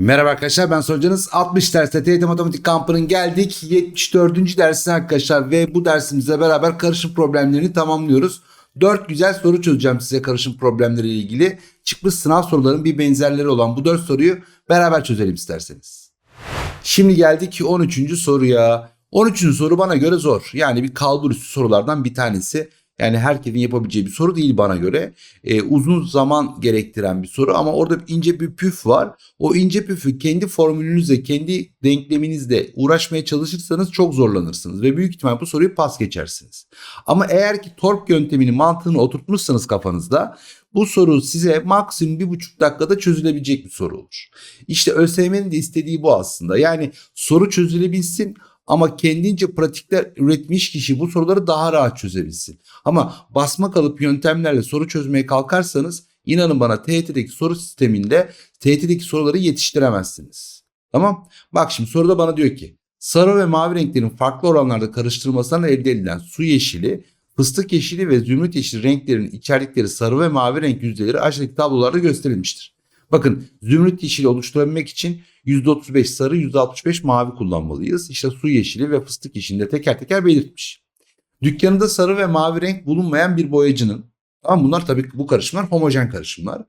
Merhaba arkadaşlar ben Sonucanız 60 derste TYT Matematik Kampı'nın geldik 74. dersine arkadaşlar ve bu dersimizle beraber karışım problemlerini tamamlıyoruz. 4 güzel soru çözeceğim size karışım problemleriyle ilgili. Çıkmış sınav soruların bir benzerleri olan bu 4 soruyu beraber çözelim isterseniz. Şimdi geldik 13. soruya. 13. soru bana göre zor. Yani bir kalbur üstü sorulardan bir tanesi. Yani herkesin yapabileceği bir soru değil bana göre. Ee, uzun zaman gerektiren bir soru ama orada ince bir püf var. O ince püfü kendi formülünüzle, kendi denkleminizle uğraşmaya çalışırsanız çok zorlanırsınız. Ve büyük ihtimal bu soruyu pas geçersiniz. Ama eğer ki tork yöntemini mantığını oturtmuşsanız kafanızda bu soru size maksimum bir buçuk dakikada çözülebilecek bir soru olur. İşte ÖSYM'nin de istediği bu aslında. Yani soru çözülebilsin ama kendince pratikler üretmiş kişi bu soruları daha rahat çözebilsin. Ama basma kalıp yöntemlerle soru çözmeye kalkarsanız inanın bana TYT'deki soru sisteminde TYT'deki soruları yetiştiremezsiniz. Tamam? Bak şimdi soruda bana diyor ki sarı ve mavi renklerin farklı oranlarda karıştırılmasından elde edilen su yeşili, fıstık yeşili ve zümrüt yeşili renklerin içerdikleri sarı ve mavi renk yüzdeleri aşağıdaki tablolarda gösterilmiştir. Bakın zümrüt yeşili oluşturabilmek için %35 sarı %65 mavi kullanmalıyız. İşte su yeşili ve fıstık yeşilini de teker teker belirtmiş. Dükkanında sarı ve mavi renk bulunmayan bir boyacının ama bunlar tabii bu karışımlar homojen karışımlar.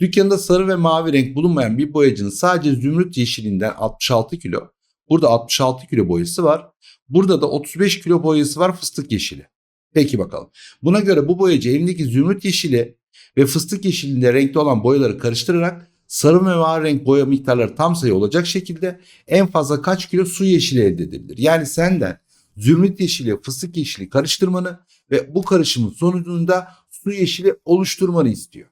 Dükkanında sarı ve mavi renk bulunmayan bir boyacının sadece zümrüt yeşilinden 66 kilo. Burada 66 kilo boyası var. Burada da 35 kilo boyası var fıstık yeşili. Peki bakalım. Buna göre bu boyacı elindeki zümrüt yeşili ve fıstık yeşilinde renkli olan boyaları karıştırarak sarı ve mavi renk boya miktarları tam sayı olacak şekilde en fazla kaç kilo su yeşili elde edebilir? Yani senden zümrüt yeşili, fıstık yeşili karıştırmanı ve bu karışımın sonucunda su yeşili oluşturmanı istiyor.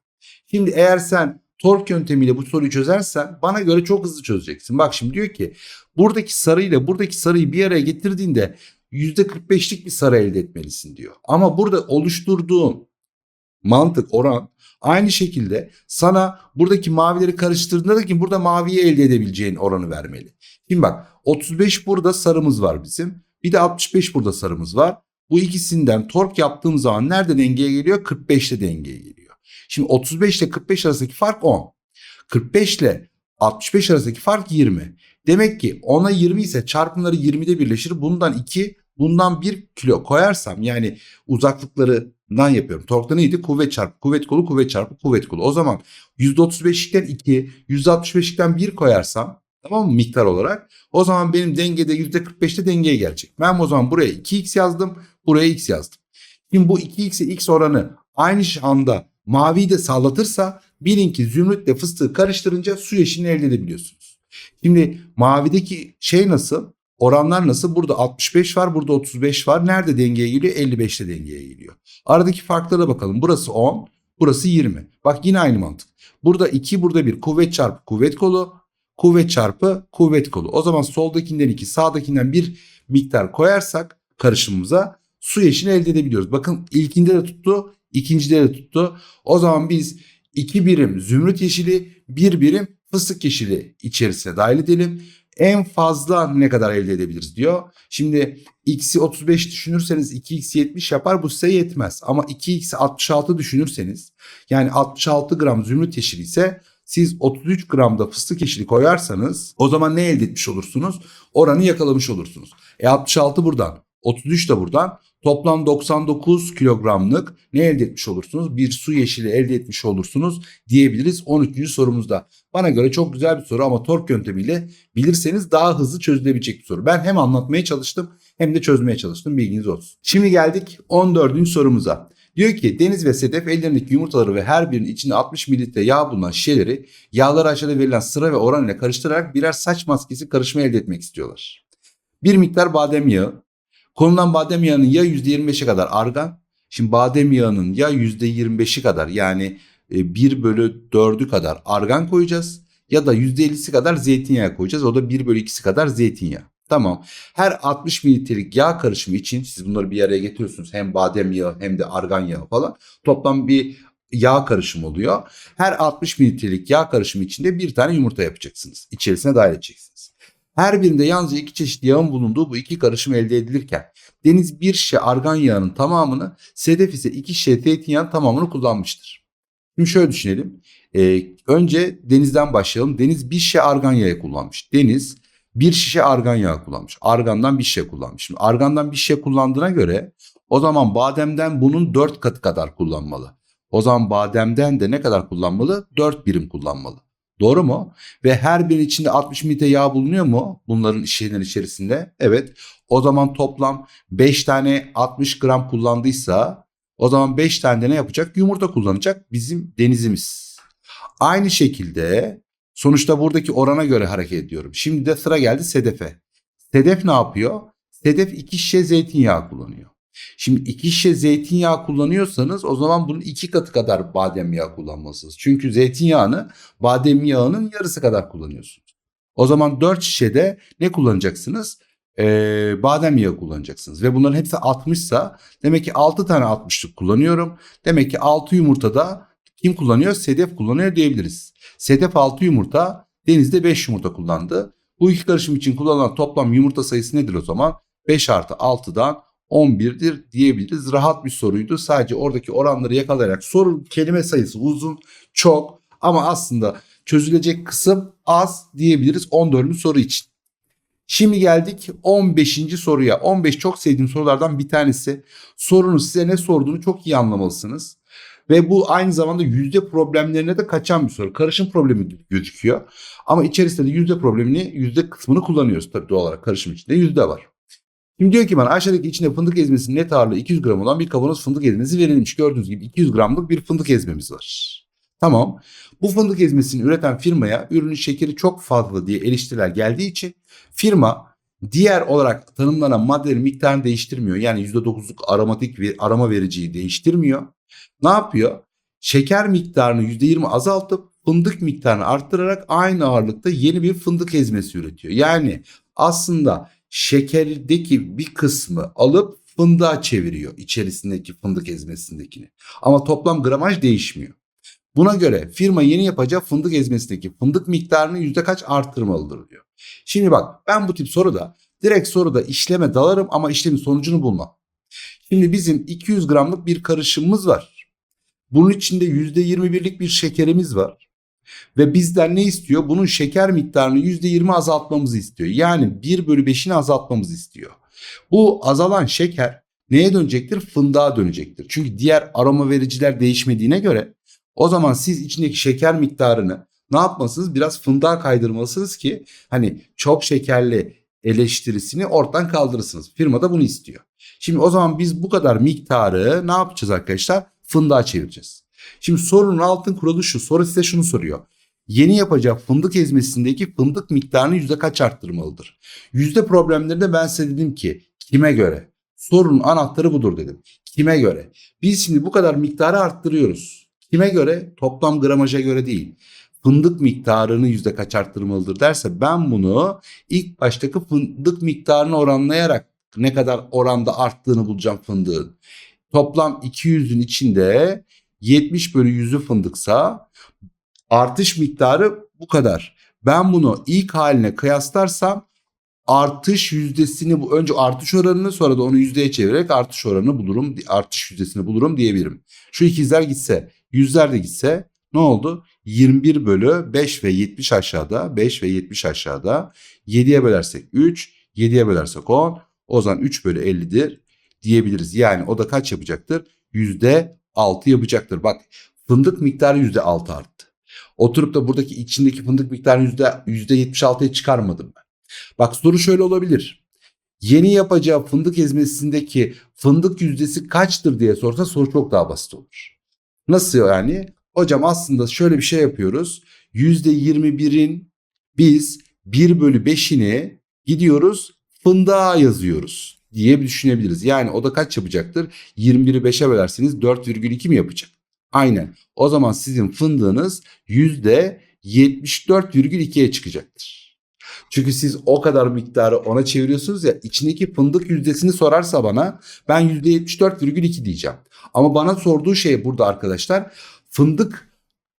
Şimdi eğer sen tork yöntemiyle bu soruyu çözersen bana göre çok hızlı çözeceksin. Bak şimdi diyor ki buradaki sarı ile buradaki sarıyı bir araya getirdiğinde %45'lik bir sarı elde etmelisin diyor. Ama burada oluşturduğun mantık, oran aynı şekilde sana buradaki mavileri karıştırdığında da ki burada maviyi elde edebileceğin oranı vermeli. Şimdi bak 35 burada sarımız var bizim. Bir de 65 burada sarımız var. Bu ikisinden tork yaptığım zaman nerede dengeye geliyor? 45'te dengeye geliyor. Şimdi 35 ile 45 arasındaki fark 10. 45 ile 65 arasındaki fark 20. Demek ki 10'a 20 ise çarpımları 20'de birleşir. Bundan 2, bundan 1 kilo koyarsam yani uzaklıklarından yapıyorum. Torkta neydi? Kuvvet çarpı kuvvet kolu, kuvvet çarpı kuvvet kolu. O zaman %35'likten 2, %65'likten 1 koyarsam tamam mı miktar olarak o zaman benim dengede %45'te dengeye gelecek. Ben o zaman buraya 2x yazdım, buraya x yazdım. Şimdi bu 2x'e x oranı aynı anda maviyi de sağlatırsa bilin ki zümrütle fıstığı karıştırınca su yeşilini elde edebiliyorsunuz. Şimdi mavideki şey nasıl? Oranlar nasıl? Burada 65 var, burada 35 var. Nerede dengeye geliyor? 55'te dengeye geliyor. Aradaki farklara bakalım. Burası 10, burası 20. Bak yine aynı mantık. Burada 2, burada 1. Kuvvet çarpı kuvvet kolu, kuvvet çarpı kuvvet kolu. O zaman soldakinden 2, sağdakinden 1 miktar koyarsak karışımımıza su yeşili elde edebiliyoruz. Bakın ilkinde de tuttu, ikincide de tuttu. O zaman biz 2 birim zümrüt yeşili, 1 birim fıstık yeşili içerisine dahil edelim. En fazla ne kadar elde edebiliriz diyor. Şimdi x'i 35 düşünürseniz 2x 70 yapar bu size yetmez. Ama 2x'i 66 düşünürseniz yani 66 gram zümrüt yeşili ise siz 33 gramda fıstık yeşili koyarsanız o zaman ne elde etmiş olursunuz? Oranı yakalamış olursunuz. E 66 buradan 33 de buradan toplam 99 kilogramlık ne elde etmiş olursunuz? Bir su yeşili elde etmiş olursunuz diyebiliriz 13. sorumuzda. Bana göre çok güzel bir soru ama tork yöntemiyle bilirseniz daha hızlı çözülebilecek bir soru. Ben hem anlatmaya çalıştım hem de çözmeye çalıştım bilginiz olsun. Şimdi geldik 14. sorumuza. Diyor ki Deniz ve Sedef ellerindeki yumurtaları ve her birinin içinde 60 mililitre yağ bulunan şişeleri yağları aşağıda verilen sıra ve oran ile karıştırarak birer saç maskesi karışımı elde etmek istiyorlar. Bir miktar badem yağı, Konulan badem yağının ya %25'e kadar argan. Şimdi badem yağının ya %25'i kadar yani 1 bölü 4'ü kadar argan koyacağız. Ya da %50'si kadar zeytinyağı koyacağız. O da 1 bölü 2'si kadar zeytinyağı. Tamam. Her 60 mililitrelik yağ karışımı için siz bunları bir araya getiriyorsunuz. Hem badem yağı hem de argan yağı falan. Toplam bir yağ karışımı oluyor. Her 60 mililitrelik yağ karışımı içinde bir tane yumurta yapacaksınız. İçerisine dahil edeceksiniz. Her birinde yalnızca iki çeşit yağın bulunduğu bu iki karışım elde edilirken Deniz bir şişe argan yağının tamamını, Sedef ise iki şişe zeytinyağının tamamını kullanmıştır. Şimdi şöyle düşünelim. Ee, önce Deniz'den başlayalım. Deniz bir şişe argan yağı kullanmış. Deniz bir şişe argan yağı kullanmış. Argandan bir şişe kullanmış. Şimdi argandan bir şişe kullandığına göre o zaman bademden bunun 4 katı kadar kullanmalı. O zaman bademden de ne kadar kullanmalı? 4 birim kullanmalı. Doğru mu? Ve her birinin içinde 60 mililitre yağ bulunuyor mu? Bunların şişelerin içerisinde. Evet. O zaman toplam 5 tane 60 gram kullandıysa o zaman 5 tane de ne yapacak? Yumurta kullanacak bizim denizimiz. Aynı şekilde sonuçta buradaki orana göre hareket ediyorum. Şimdi de sıra geldi Sedef'e. Sedef ne yapıyor? Sedef 2 şişe zeytinyağı kullanıyor. Şimdi iki şişe zeytinyağı kullanıyorsanız o zaman bunun iki katı kadar badem yağı kullanmalısınız. Çünkü zeytinyağını badem yağının yarısı kadar kullanıyorsunuz. O zaman 4 şişede ne kullanacaksınız? Ee, badem yağı kullanacaksınız. Ve bunların hepsi 60 sa demek ki 6 tane 60'lık kullanıyorum. Demek ki 6 yumurtada kim kullanıyor? Sedef kullanıyor diyebiliriz. Sedef 6 yumurta, Deniz'de 5 yumurta kullandı. Bu iki karışım için kullanılan toplam yumurta sayısı nedir o zaman? 5 artı 6'dan 11'dir diyebiliriz. Rahat bir soruydu. Sadece oradaki oranları yakalayarak soru kelime sayısı uzun, çok ama aslında çözülecek kısım az diyebiliriz 14. soru için. Şimdi geldik 15. soruya. 15 çok sevdiğim sorulardan bir tanesi. Sorunun size ne sorduğunu çok iyi anlamalısınız. Ve bu aynı zamanda yüzde problemlerine de kaçan bir soru. Karışım problemi gözüküyor. Ama içerisinde de yüzde problemini, yüzde kısmını kullanıyoruz tabii doğal olarak. Karışım içinde yüzde var. Şimdi diyor ki bana aşağıdaki içinde fındık ezmesinin net ağırlığı 200 gram olan bir kavanoz fındık ezmesi verilmiş. Gördüğünüz gibi 200 gramlık bir fındık ezmemiz var. Tamam. Bu fındık ezmesini üreten firmaya ürünün şekeri çok fazla diye eleştiriler geldiği için firma diğer olarak tanımlanan maddelerin miktarını değiştirmiyor. Yani %9'luk aromatik ve aroma vericiyi değiştirmiyor. Ne yapıyor? Şeker miktarını %20 azaltıp fındık miktarını arttırarak aynı ağırlıkta yeni bir fındık ezmesi üretiyor. Yani aslında şekerdeki bir kısmı alıp fındığa çeviriyor içerisindeki fındık ezmesindekini. Ama toplam gramaj değişmiyor. Buna göre firma yeni yapacağı fındık ezmesindeki fındık miktarını yüzde kaç arttırmalıdır diyor. Şimdi bak ben bu tip soruda direkt soruda işleme dalarım ama işlemin sonucunu bulmam. Şimdi bizim 200 gramlık bir karışımımız var. Bunun içinde %21'lik bir şekerimiz var. Ve bizden ne istiyor? Bunun şeker miktarını %20 azaltmamızı istiyor. Yani 1 bölü 5'ini azaltmamızı istiyor. Bu azalan şeker neye dönecektir? Fındığa dönecektir. Çünkü diğer aroma vericiler değişmediğine göre o zaman siz içindeki şeker miktarını ne yapmalısınız? Biraz fındığa kaydırmalısınız ki hani çok şekerli eleştirisini ortadan kaldırırsınız. Firma da bunu istiyor. Şimdi o zaman biz bu kadar miktarı ne yapacağız arkadaşlar? Fındığa çevireceğiz. Şimdi sorunun altın kuralı şu. Soru size şunu soruyor. Yeni yapacak fındık ezmesindeki fındık miktarını yüzde kaç arttırmalıdır? Yüzde problemlerinde ben size dedim ki kime göre? Sorunun anahtarı budur dedim. Kime göre? Biz şimdi bu kadar miktarı arttırıyoruz. Kime göre? Toplam gramaja göre değil. Fındık miktarını yüzde kaç arttırmalıdır derse ben bunu ilk baştaki fındık miktarını oranlayarak ne kadar oranda arttığını bulacağım fındığın. Toplam 200'ün içinde 70 bölü 100'ü fındıksa artış miktarı bu kadar. Ben bunu ilk haline kıyaslarsam artış yüzdesini önce artış oranını sonra da onu yüzdeye çevirerek artış oranını bulurum artış yüzdesini bulurum diyebilirim. Şu ikizler gitse yüzler de gitse ne oldu? 21 bölü 5 ve 70 aşağıda 5 ve 70 aşağıda 7'ye bölersek 3 7'ye bölersek 10 o zaman 3 bölü 50'dir diyebiliriz. Yani o da kaç yapacaktır? Yüzde 6 yapacaktır. Bak fındık miktarı yüzde 6 arttı. Oturup da buradaki içindeki fındık yüzde 76'ya çıkarmadım ben. Bak soru şöyle olabilir. Yeni yapacağı fındık ezmesindeki fındık yüzdesi kaçtır diye sorsa soru çok daha basit olur. Nasıl yani? Hocam aslında şöyle bir şey yapıyoruz. Yüzde 21'in biz 1 bölü 5'ini gidiyoruz fındığa yazıyoruz diye düşünebiliriz. Yani o da kaç yapacaktır? 21'i 5'e bölerseniz 4,2 mi yapacak? Aynen. O zaman sizin fındığınız %74,2'ye çıkacaktır. Çünkü siz o kadar miktarı ona çeviriyorsunuz ya içindeki fındık yüzdesini sorarsa bana ben %74,2 diyeceğim. Ama bana sorduğu şey burada arkadaşlar fındık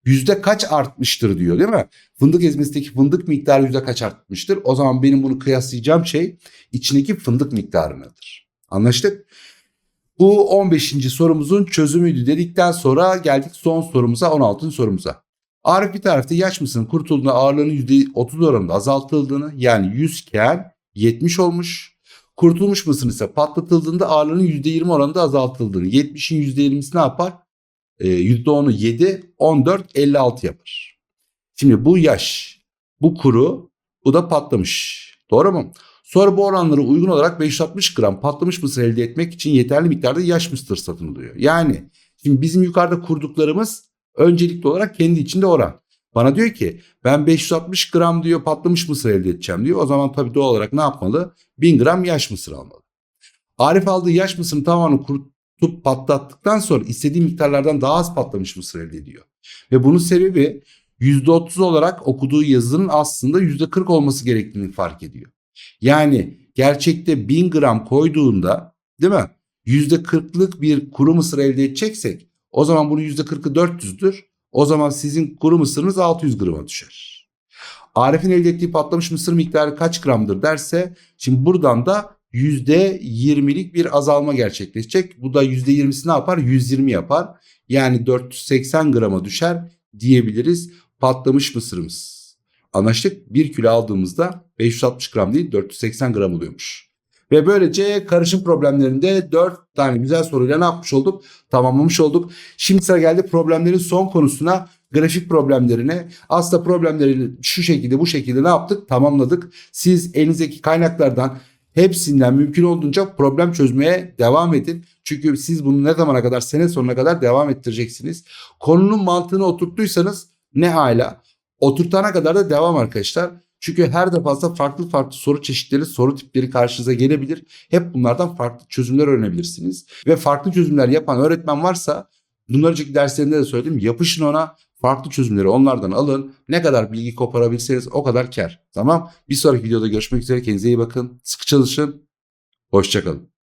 yüzde kaç artmıştır diyor değil mi? Fındık ezmesindeki fındık miktarı yüzde kaç artmıştır? O zaman benim bunu kıyaslayacağım şey içindeki fındık miktarıdır. Anlaştık? Bu 15. sorumuzun çözümüydü dedikten sonra geldik son sorumuza 16. sorumuza. Arif bir tarafta yaş mısırın kurutulduğunda ağırlığının %30 oranında azaltıldığını yani 100 iken 70 olmuş. Kurutulmuş mısırın ise patlatıldığında ağırlığının %20 oranında azaltıldığını. 70'in %20'si ne yapar? Ee, %10'u 7, 14, 56 yapar. Şimdi bu yaş, bu kuru, bu da patlamış. Doğru mu? Sonra bu oranlara uygun olarak 560 gram patlamış mısır elde etmek için yeterli miktarda yaş mısır satın alıyor. Yani şimdi bizim yukarıda kurduklarımız öncelikli olarak kendi içinde oran. Bana diyor ki ben 560 gram diyor patlamış mısır elde edeceğim diyor. O zaman tabii doğal olarak ne yapmalı? 1000 gram yaş mısır almalı. Arif aldığı yaş mısırın tamamını kurutup patlattıktan sonra istediği miktarlardan daha az patlamış mısır elde ediyor. Ve bunun sebebi %30 olarak okuduğu yazının aslında %40 olması gerektiğini fark ediyor. Yani gerçekte 1000 gram koyduğunda değil mi? %40'lık bir kuru mısır elde edeceksek o zaman bunun %40'ı 400'dür. O zaman sizin kuru mısırınız 600 grama düşer. Arif'in elde ettiği patlamış mısır miktarı kaç gramdır derse şimdi buradan da %20'lik bir azalma gerçekleşecek. Bu da %20'si ne yapar? 120 yapar. Yani 480 grama düşer diyebiliriz patlamış mısırımız. Anlaştık 1 kilo aldığımızda 560 gram değil 480 gram oluyormuş. Ve böylece karışım problemlerinde 4 tane güzel soruyla ne yapmış olduk? Tamamlamış olduk. Şimdi sıra geldi problemlerin son konusuna grafik problemlerine. Aslında problemleri şu şekilde bu şekilde ne yaptık? Tamamladık. Siz elinizdeki kaynaklardan hepsinden mümkün olduğunca problem çözmeye devam edin. Çünkü siz bunu ne zamana kadar sene sonuna kadar devam ettireceksiniz. Konunun mantığını oturttuysanız ne hala. Oturtana kadar da devam arkadaşlar. Çünkü her defasında farklı farklı soru çeşitleri, soru tipleri karşınıza gelebilir. Hep bunlardan farklı çözümler öğrenebilirsiniz. Ve farklı çözümler yapan öğretmen varsa bunlar önceki derslerinde de söyledim. Yapışın ona farklı çözümleri onlardan alın. Ne kadar bilgi koparabilseniz o kadar kar. Tamam. Bir sonraki videoda görüşmek üzere. Kendinize iyi bakın. Sıkı çalışın. Hoşçakalın.